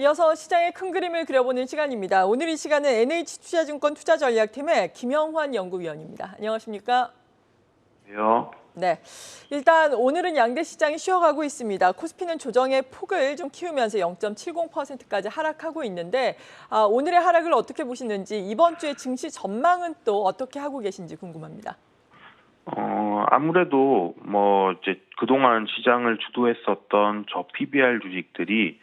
이어서 시장의 큰 그림을 그려보는 시간입니다. 오늘 이 시간은 NH투자증권 투자전략팀의 김영환 연구위원입니다. 안녕하십니까? 요 네. 일단 오늘은 양대 시장이 쉬어가고 있습니다. 코스피는 조정의 폭을 좀 키우면서 0.70%까지 하락하고 있는데 아, 오늘의 하락을 어떻게 보시는지 이번 주의 증시 전망은 또 어떻게 하고 계신지 궁금합니다. 어, 아무래도 뭐 이제 그동안 시장을 주도했었던 저 PBR 주식들이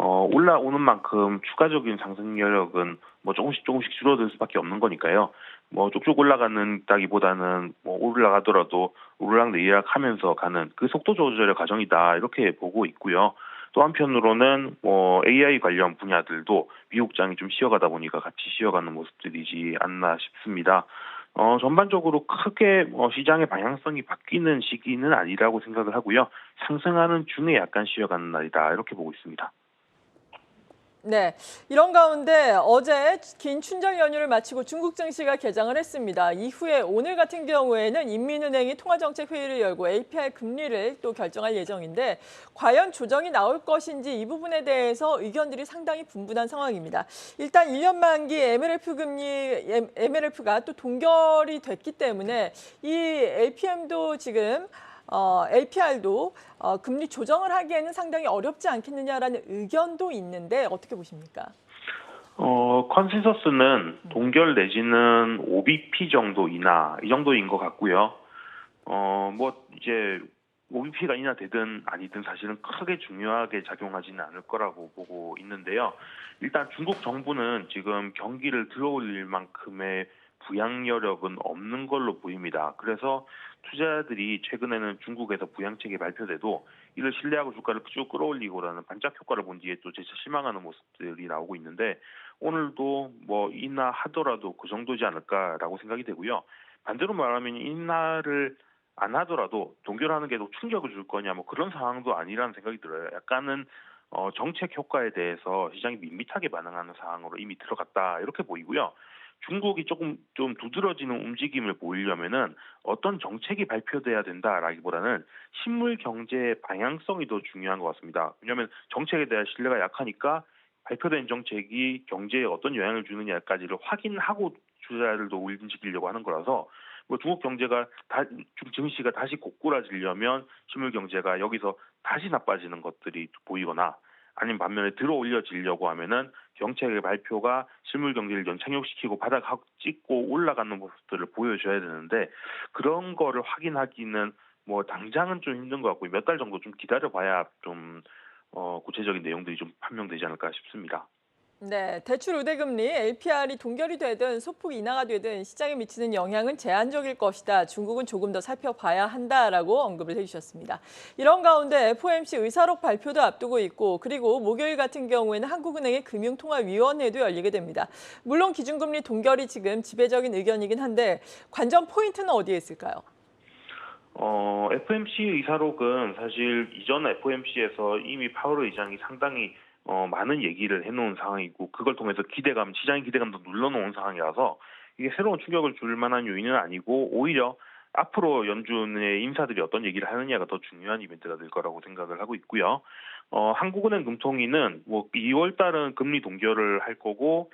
어, 올라오는 만큼 추가적인 상승 여력은 뭐 조금씩 조금씩 줄어들 수밖에 없는 거니까요. 뭐 쭉쭉 올라가는다기보다는 뭐 올라가더라도 오르락 내리락 하면서 가는 그 속도 조절의 과정이다 이렇게 보고 있고요. 또 한편으로는 뭐 AI 관련 분야들도 미국장이 좀 쉬어가다 보니까 같이 쉬어가는 모습들이지 않나 싶습니다. 어, 전반적으로 크게 뭐 시장의 방향성이 바뀌는 시기는 아니라고 생각을 하고요. 상승하는 중에 약간 쉬어가는 날이다 이렇게 보고 있습니다. 네, 이런 가운데 어제 긴 춘절 연휴를 마치고 중국 증시가 개장을 했습니다. 이후에 오늘 같은 경우에는 인민은행이 통화정책 회의를 열고 APR 금리를 또 결정할 예정인데 과연 조정이 나올 것인지 이 부분에 대해서 의견들이 상당히 분분한 상황입니다. 일단 1년 만기 MLF 금리 MLF가 또 동결이 됐기 때문에 이 LPM도 지금 어, LPR도 어, 금리 조정을 하기에는 상당히 어렵지 않겠느냐라는 의견도 있는데 어떻게 보십니까? 어, 컨센서스는 동결 내지는 5bp 정도 인하 이 정도인 것 같고요. 어, 뭐 이제 5bp가 인하되든 아니든 사실은 크게 중요하게 작용하지는 않을 거라고 보고 있는데요. 일단 중국 정부는 지금 경기를 들어올릴 만큼의 부양 여력은 없는 걸로 보입니다. 그래서 투자자들이 최근에는 중국에서 부양책이 발표돼도 이를 신뢰하고 주가를 쭉 끌어올리고라는 반짝 효과를 본 뒤에 또 재차 실망하는 모습들이 나오고 있는데 오늘도 뭐 인하 하더라도 그 정도지 않을까라고 생각이 되고요. 반대로 말하면 인하를 안 하더라도 동결하는 게 더 충격을 줄 거냐 뭐 그런 상황도 아니라는 생각이 들어요. 약간은 어, 정책 효과에 대해서 시장이 밋밋하게 반응하는 상황으로 이미 들어갔다 이렇게 보이고요. 중국이 조금 좀 두드러지는 움직임을 보이려면은 어떤 정책이 발표돼야 된다라기보다는 실물 경제의 방향성이 더 중요한 것 같습니다. 왜냐하면 정책에 대한 신뢰가 약하니까 발표된 정책이 경제에 어떤 영향을 주느냐까지를 확인하고 투자자들도 움직이려고 하는 거라서 뭐 중국 경제가 다 증시가 다시 고꾸라지려면 실물 경제가 여기서 다시 나빠지는 것들이 보이거나 아니면 반면에 들어 올려지려고 하면은 정책의 발표가 실물 경제를 연착륙시키고 바닥 찍고 올라가는 모습들을 보여줘야 되는데 그런 거를 확인하기는 뭐 당장은 좀 힘든 것 같고 몇 달 정도 좀 기다려봐야 좀 어, 구체적인 내용들이 좀 판명되지 않을까 싶습니다. 네, 대출 우대금리 LPR이 동결이 되든 소폭 인하가 되든 시장에 미치는 영향은 제한적일 것이다. 중국은 조금 더 살펴봐야 한다라고 언급을 해주셨습니다. 이런 가운데 FOMC 의사록 발표도 앞두고 있고 그리고 목요일 같은 경우에는 한국은행의 금융통화위원회도 열리게 됩니다. 물론 기준금리 동결이 지금 지배적인 의견이긴 한데 관전 포인트는 어디에 있을까요? 어, FMC 의사록은 사실 이전 FOMC에서 이미 파월 의장이 상당히 어, 많은 얘기를 해놓은 상황이고 그걸 통해서 기대감, 시장의 기대감도 눌러놓은 상황이라서 이게 새로운 충격을 줄 만한 요인은 아니고 오히려 앞으로 연준의 인사들이 어떤 얘기를 하느냐가 더 중요한 이벤트가 될 거라고 생각을 하고 있고요. 어, 한국은행 금통위는 뭐 2월 달은 금리 동결을 할 거고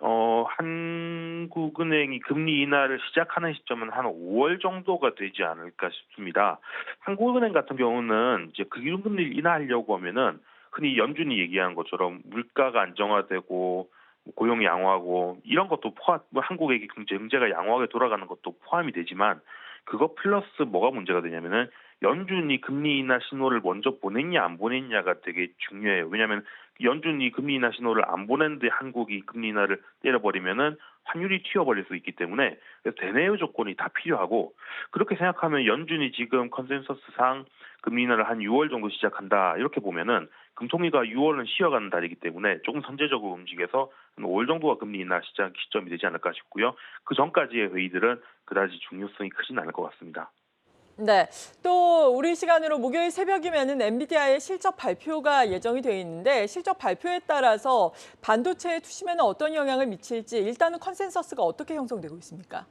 어, 한국은행이 금리 인하를 시작하는 시점은 한 5월 정도가 되지 않을까 싶습니다. 한국은행 같은 경우는 이제 그 기준금리를 인하하려고 하면은 흔히 연준이 얘기한 것처럼 물가가 안정화되고 고용이 양호하고 이런 것도 포함, 뭐 한국의 경제가 양호하게 돌아가는 것도 포함이 되지만 그거 플러스 뭐가 문제가 되냐면은 연준이 금리 인하 신호를 먼저 보냈냐 안 보냈냐가 되게 중요해요. 왜냐하면 연준이 금리 인하 신호를 안 보냈는데 한국이 금리 인하를 때려버리면은 환율이 튀어버릴 수 있기 때문에 대내의 조건이 다 필요하고 그렇게 생각하면 연준이 지금 컨센서스상 금리 인하를 한 6월 정도 시작한다 이렇게 보면은 금통위가 6월은 쉬어가는 달이기 때문에 조금 선제적으로 움직여서 한 5월 정도가 금리 인하 시작 시점이 되지 않을까 싶고요. 그 전까지의 회의들은 그다지 중요성이 크진 않을 것 같습니다. 네, 또 우리 시간으로 목요일 새벽이면은 엔비디아의 실적 발표가 예정이 되어 있는데 실적 발표에 따라서 반도체 투심에는 어떤 영향을 미칠지 일단은 컨센서스가 어떻게 형성되고 있습니까?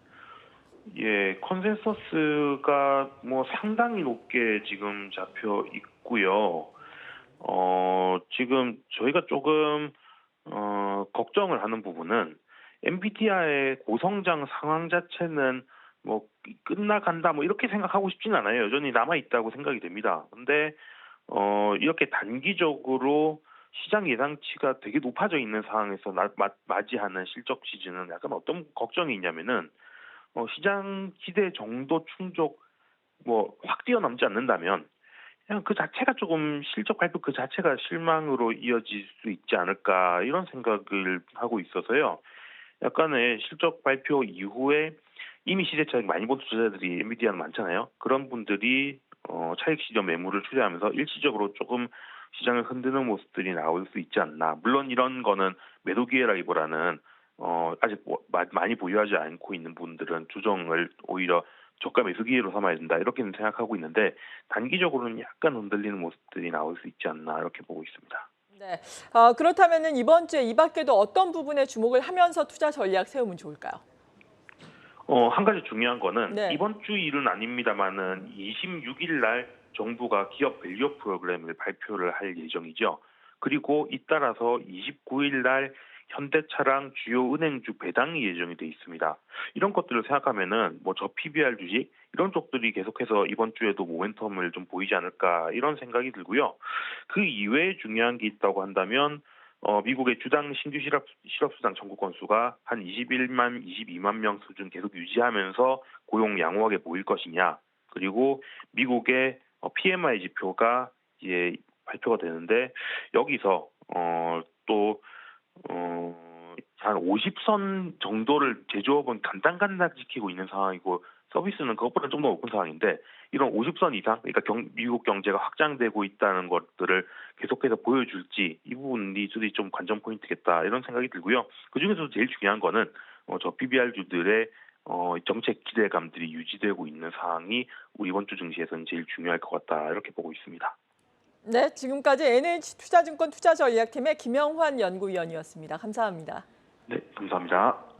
예, 컨센서스가 뭐 상당히 높게 지금 잡혀 있고요. 어, 지금 저희가 조금 어, 걱정을 하는 부분은 엔비디아의 고성장 상황 자체는 뭐 끝나간다 뭐 이렇게 생각하고 싶지는 않아요. 여전히 남아 있다고 생각이 됩니다. 근데 어, 이렇게 단기적으로 시장 예상치가 되게 높아져 있는 상황에서 나- 마- 맞이하는 실적 시즌은 약간 어떤 걱정이 있냐면은 어, 시장 기대 정도 충족 뭐 확 뛰어넘지 않는다면 그냥 그 자체가 조금 실적 발표 그 자체가 실망으로 이어질 수 있지 않을까 이런 생각을 하고 있어서요. 약간의 실적 발표 이후에 이미 시세 차익 많이 본 투자자들이 엔비디아는 많잖아요. 그런 분들이 어, 차익 시점 매물을 투자하면서 일시적으로 조금 시장을 흔드는 모습들이 나올 수 있지 않나. 물론 이런 거는 매도 기회라기보다는 어, 아직 뭐- 마- 많이 보유하지 않고 있는 분들은 조정을 오히려 저가 매수 기회로 삼아야 된다 이렇게는 생각하고 있는데 단기적으로는 약간 흔들리는 모습들이 나올 수 있지 않나 이렇게 보고 있습니다. 네. 아, 그렇다면은 이번 주에 이 밖에도 어떤 부분에 주목을 하면서 투자 전략 세우면 좋을까요? 어, 한 가지 중요한 거는 네. 이번 주 일은 아닙니다만은 26일 날 정부가 기업 밸류 프로그램을 발표를 할 예정이죠. 그리고 잇따라서 29일 날 현대차랑 주요 은행주 배당이 예정이 돼 있습니다. 이런 것들을 생각하면은 뭐 저 PBR 주식 이런 쪽들이 계속해서 이번 주에도 모멘텀을 좀 보이지 않을까 이런 생각이 들고요. 그 이외에 중요한 게 있다고 한다면 어, 미국의 주당 신규 실업, 실업수당 청구 건수가 한 21만, 22만 명 수준 계속 유지하면서 고용 양호하게 보일 것이냐. 그리고 미국의 어, PMI 지표가 이제 발표가 되는데 여기서 어, 또 어, 한 50선 정도를 제조업은 간당간당 지키고 있는 상황이고 서비스는 그것보다 좀 더 높은 상황인데 이런 50선 이상, 그러니까 경- 미국 경제가 확장되고 있다는 것들을 계속해서 보여줄지 이 부분이 좀 관전 포인트겠다 이런 생각이 들고요. 그 중에서 제일 중요한 거는 어, 저 PBR주들의 어, 정책 기대감들이 유지되고 있는 상황이 우리 이번 주 증시에서는 제일 중요할 것 같다 이렇게 보고 있습니다. 네, 지금까지 NH투자증권 투자전략팀의 김영환 연구위원이었습니다. 감사합니다. 네, 감사합니다.